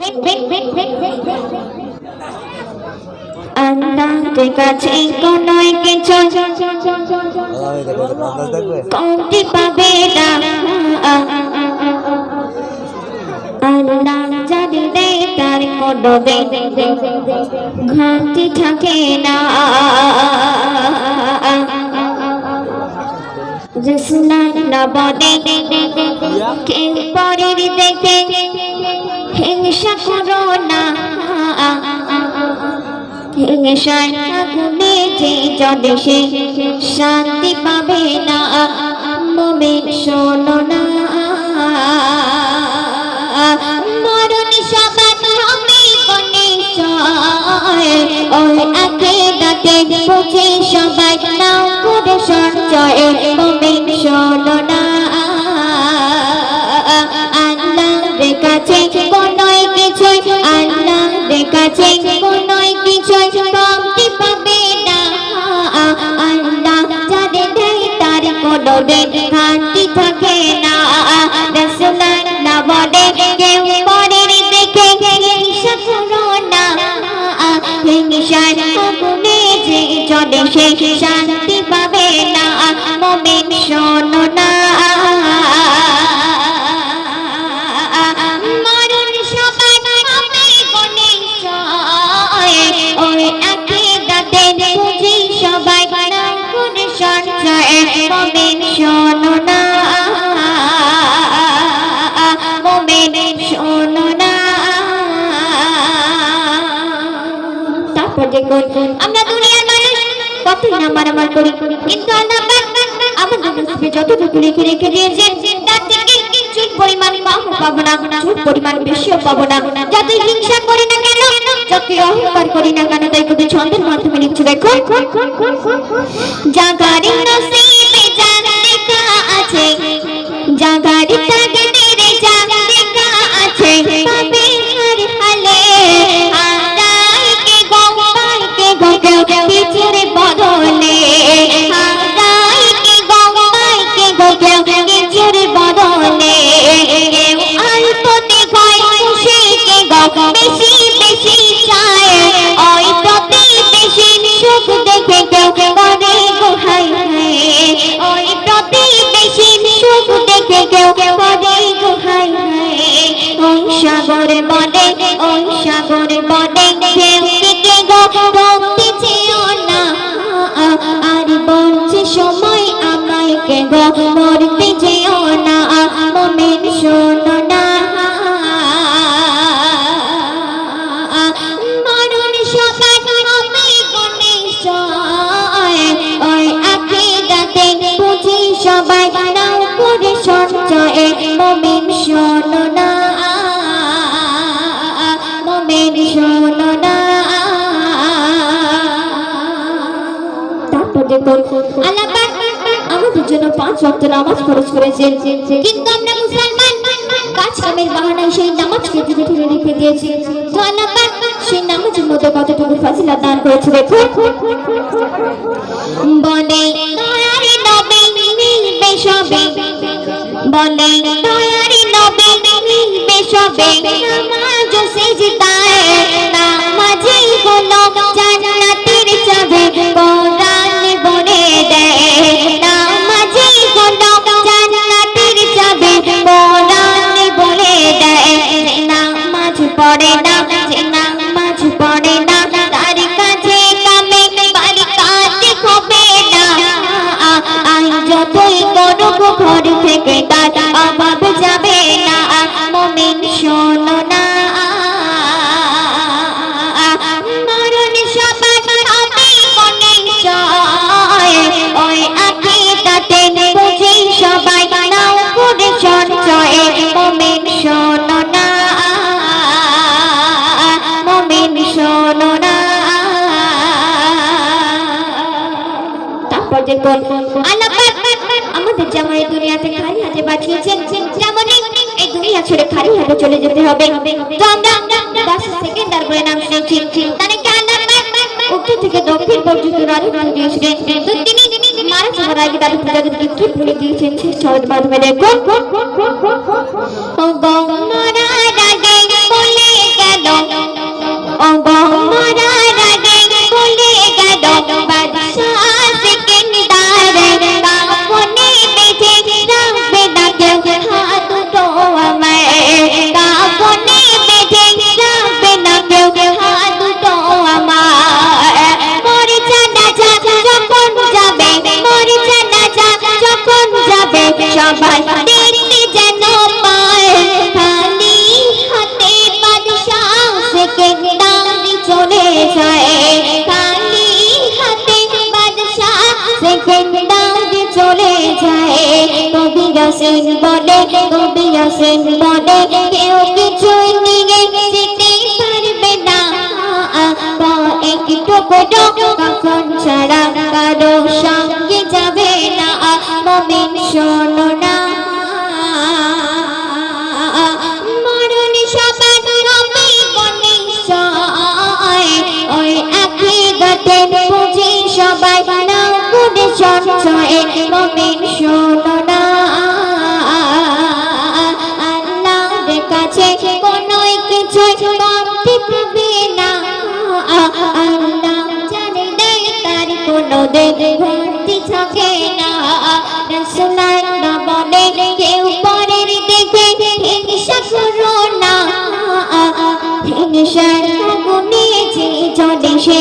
না। ঘাটতি থাকে না। কে পরের দেখে হিংসা করো না। আগুনে যে শান্তি পাবে না। মমিন শোনো না। হবে কোনে ওই দাতে বুঝে সবাই নাও করে সঞ্চয়। মমিন শোনো তার কোনো দিন ঘাটতি থাকে না রাসূলুল্লাহ বলে কেউ পরের দেখে জ্বলে, সে শান্তি পাবে না। মুমিন শোনো না। মরণ দেখুন, আমরা দুনিয়ার মানুষ কতই না মারামার করি। কিন্তু আল্লাহ আমাদের নসিবে যতটুকু রেখে রেখে দিয়েছেন, তার থেকে চুল পরিমাণ কম পাবো না, চুল পরিমাণ বেশিও পাবো না। যতই হিংসা করি না কেন যতই অহংকার করি না কেন, তাই কবি ছন্দের মাধ্যমে লিখছে দেখো জাগারি নসিবে দেখুন আল্লাহ আমাদের জন্য পাঁচ ওয়াক্ত নামাজ খরচ করেছেন। কিন্তু আমরা মুসলমান কাজ কামের বাহানায় সেই নামাজকে ধীরে ধীরে রেখে দিয়েছি। তো আল্লাহ সেই নামাজের মধ্যে কতটুকু ফাজিলা দান করেছে দেখুন। বলে, দয়ারি নবী মিলবে সবে। দয়ারি মিলবে সবে। পাক আমাদের জামাই দুনিয়াতে খালি হাতে পাঠিয়েছেন। যেমন এই দুনিয়া ছেড়ে খালি হাতে চলে যেতে হবে। তো আমরা দশ সেকেন্ড নাম শুনেছি। তাহলে কি উত্তর থেকে দক্ষিণ পর্যন্ত রাজু রাজু দিয়েছিলেন তো তিনি মারা যাওয়ার আগে তাদের কি বলে দিয়েছেন। মাধ্যমে দেখুন আসেন বলে আসেন বলে কেউ কিছু নিয়ে যেতে পারবে না। একটু কোটো কখন ছাড়া কারও সঙ্গে যাবে না। মমিন শোনো না। দিন ভর্তি থাকে না। রসুলাল্লাহ বলে কেউ পরের দেখে। হিংসা করো না। হিংসার আগুনে যে জ্বলে সে